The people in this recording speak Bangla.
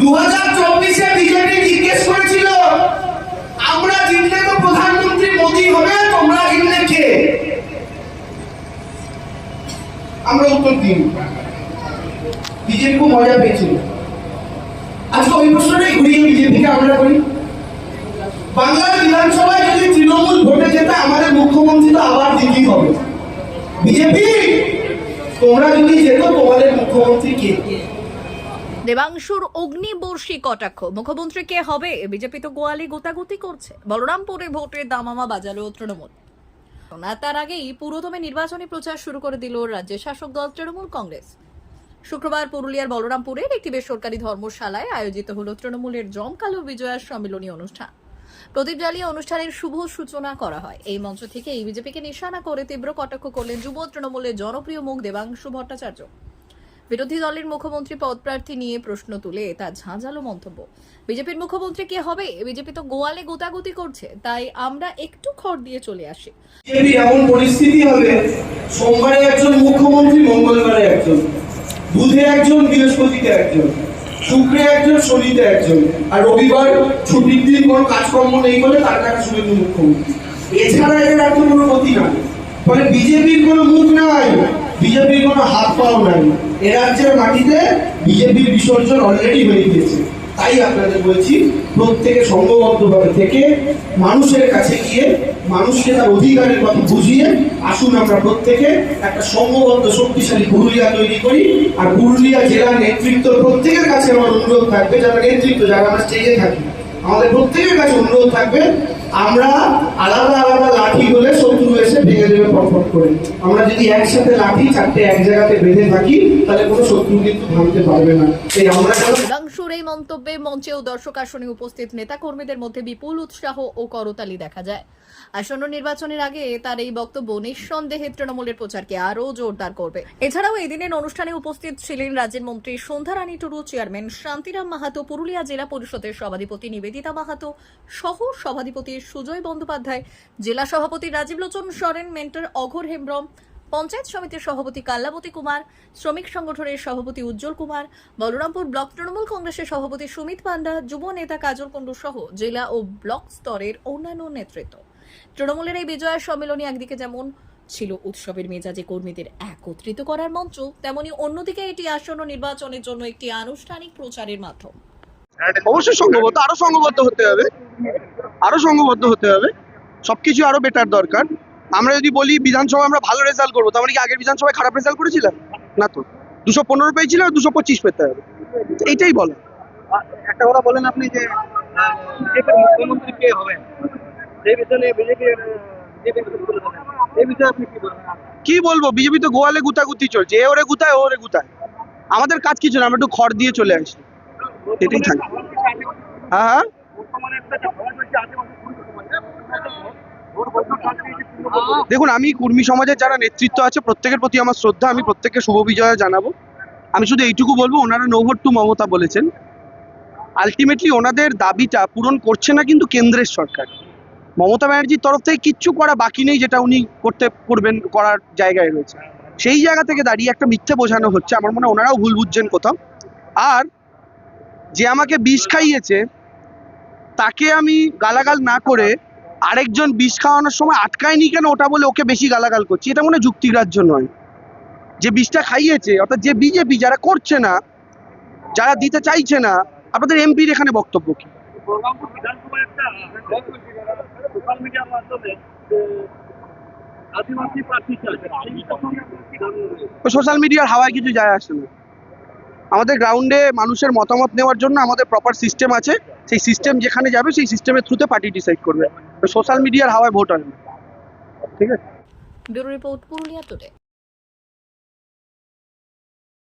দু চব্বিশে বিজেপি জিজ্ঞেস করেছিল, আমরা জিতলে তো প্রধানমন্ত্রী মোদী হবে, তোমরা জিতলে কে? আমরা বিজেপি মজা পেয়েছিল। আজকে ওই প্রশ্নটাই ঘুরিয়ে বিজেপিকে আমরা করি। বাংলার বিধানসভায় যদি তৃণমূল ভোটে যেতে আমাদের মুখ্যমন্ত্রী তো আবার দিতেই হবে। বিজেপি, তোমরা যদি যেত তোমাদের মুখ্যমন্ত্রী কে? দেবাংশুর অগ্নিবর্ষী কটাক্ষ? মুখ্যমন্ত্রী কে হবে? বিজেপি তো গোয়ালি গোতাগুতি করছে। বলরামপুরে ভোটের দামামা বাজালো তৃণমূল। তার আগেই পুরোদমে নির্বাচনী প্রচার শুরু করে দিল রাজ্যের শাসক দল তৃণমূল কংগ্রেস। শুক্রবার পুরুলিয়ার বলরামপুরের একটি বেসরকারি ধর্মশালায় আয়োজিত হল তৃণমূলের জমকালো বিজয়া সম্মিলনী অনুষ্ঠান। প্রদীপ জ্বালিয়ে অনুষ্ঠানের শুভ সূচনা করা হয়। এই মঞ্চ থেকে এই বিজেপিকে নিশানা করে তীব্র কটাক্ষ করলেন যুব তৃণমূলের জনপ্রিয় মুখ দেবাংশু ভট্টাচার্য। বিরোধী দলের মুখ্যমন্ত্রী পদপ্রার্থী নিয়ে প্রশ্ন তুলে তা ঝাঁঝালো মন্তব্য। বিজেপির মুখ্যমন্ত্রী কে হবে? বিজেপি তো গোয়ালে গোতাগুতি করছে, তাই আমরা একটু খড় দিয়ে চলে আসি। এমন পরিস্থিতি হবে, সোমবারে একজন মুখ্যমন্ত্রী, মঙ্গলবারে একজন, বুধে একজন, বৃহস্পতিতে একজন, শুক্রে একজন, শনিতে একজন, আর রবিবার ছুটির দিন কোনো কাজকর্ম নেই বলে তার কাছে মুখ্যমন্ত্রী। এছাড়া এর আর কোনো গতি নাই। ফলে বিজেপির কোনো মুখ নাই, বিজেপির কোনো হাত পাও নাই। এ রাজ্যের মাটিতে বিজেপির বিসর্জন অলরেডি হয়ে গিয়েছে। তাই আপনাদের বলছি, প্রত্যেকে সংঘবদ্ধভাবে থেকে মানুষের কাছে গিয়ে, মানুষকে তার অধিকারের কথা বুঝিয়ে আসুন আমরা প্রত্যেকে একটা সংঘবদ্ধ, শক্তিশালী পুরুলিয়া তৈরি করি। আর পুরুলিয়া জেলা নেতৃত্ব প্রত্যেকের কাছে আমার অনুরোধ থাকবে, যারা নেতৃত্ব, যারা আমরা স্টেজে থাকি আমাদের প্রত্যেকের কাছে অনুরোধ থাকবে আমরা আলাদা আলাদা লাঠি হলে শত্রু এসে ভেঙে দেবে ফটফট করে। আমরা যদি একসাথে লাঠি চারটে এক জায়গাতে বেঁধে থাকি, তাহলে কোনো শত্রু কিন্তু ভাঙতে পারবে না। এই আমরা এই মন্তব্যে মঞ্চে ও দর্শক আসনে উপস্থিত নেতাকর্মীদের মধ্যে বিপুল উৎসাহ ও করতালি দেখা যায়। আসন্ন নির্বাচনের আগে তার এই বক্তব্য নিঃসন্দেহে তৃণমূলের প্রচারকে আরও জোরদার করবে। এছাড়াও এদিনের অনুষ্ঠানে উপস্থিত ছিলেন রাজ্যের মন্ত্রী সন্ধ্যা রানী টুডু, চেয়ারম্যান শান্তিরাম মাহাতো, পুরুলিয়া জেলা পরিষদের সভাধিপতি নিবেদিতা মাহাতো সহ সভাধিপতি সুজয় বন্দ্যোপাধ্যায়, জেলা সভাপতি রাজীব লোচন সরেন, মেন্টর অঘোর হেমব্রম, পঞ্চায়েত সমিতির সভাপতি কাল্লাবতী কুমার, শ্রমিক সংগঠনের সভাপতি উজ্জ্বল কুমার, বলরামপুর ব্লক তৃণমূল কংগ্রেসের সভাপতি সুমিত পান্ডা, যুব নেতা কাজল কুণ্ডু সহ জেলা ও ব্লক স্তরের অন্যান্য নেতৃত্ব। তৃণমূলের এই বিজয়া সম্মেলনে একদিকে যেমন ছিল উৎসবের মেজাজে কর্মীদের একত্রিত করার মঞ্চ, তেমনি অন্যদিকে এটি আসন্ন নির্বাচনের জন্য একটি আনুষ্ঠানিক প্রচারের মাধ্যম। অবশ্যই সংঘবদ্ধ আরও সংঘবদ্ধ হতে হবে। আরও সংঘবদ্ধ হতে হবে। সবকিছু আরও বেটার দরকার। আমরা যদি বলি বিধানসভা আমরা ভালো রেজাল্ট করব তার মানে কি আগের বিধানসভায় খারাপ রেজাল্ট করেছিলাম না তো। দুশো পনেরো পেয়েছিল দুশো পঁচিশ পেতে হবে। এইটাই বলা একটা কথা বলেন আপনি যে মুখ্যমন্ত্রী কে হবেন? সেই বিষয়ে বিজেপির কি বলব? বিজেপি তো গোয়ালে গুতাগুতি চলছে। এ ওরে গুতায় ওরে গুতায়। আমাদের কাজ কিছু না আমরা একটু খড় দিয়ে চলে আসি। এটাই থাকে। হ্যাঁ হ্যাঁ। দেখুন, আমি কুর্মী সমাজের যারা নেতৃত্ব আছে, প্রত্যেকের প্রতি আমার শ্রদ্ধা, আমি প্রত্যেককে শুভ বিজয় জানাব। আমি শুধু এইটুকু বলব, ওনারা নো ভোট টু মমতা বলেছেন। আলটিমেটলি ওনাদের দাবিটা পূরণ করছে না কিন্তু কেন্দ্রের সরকার। মমতা ব্যানার্জির তরফ থেকে কিচ্ছু করা বাকি নেই যেটা উনি করতে, করবেন, করার জায়গায় রয়েছে। সেই জায়গা থেকে দাঁড়িয়ে একটা মিথ্যে বোঝানো হচ্ছে, আমার মনে হয় ওনারাও ভুল বুঝছেন কোথাও। আর যে আমাকে বিষ খাইয়েছে তাকে আমি গালাগাল না করে আরেকজন বিষ খাওয়ানোর সময় আটকায়নি কেন ওটা বলে ওকে বেশি গালাগাল করছি? এটা মনে হয় যুক্তিগ্রাহ্য নয়। যে বিষটা খাইয়েছে অর্থাৎ যে বিজেপি যারা করছে না যারা দিতে চাইছে না আপনাদের এমপির এখানে বক্তব্য কি? সোশ্যাল মিডিয়ার হাওয়ায় কিছু যায় আসে না। আমাদের গ্রাউন্ডে মানুষের মতামত নেওয়ার জন্য আমাদের প্রপার সিস্টেম আছে। সেই সিস্টেম যেখানে যাবে, সেই সিস্টেমের থ্রুতে পার্টি ডিসাইড করবে। সোশ্যাল মিডিয়ার হাওয়ায় ভোট হয় ঠিক আছে?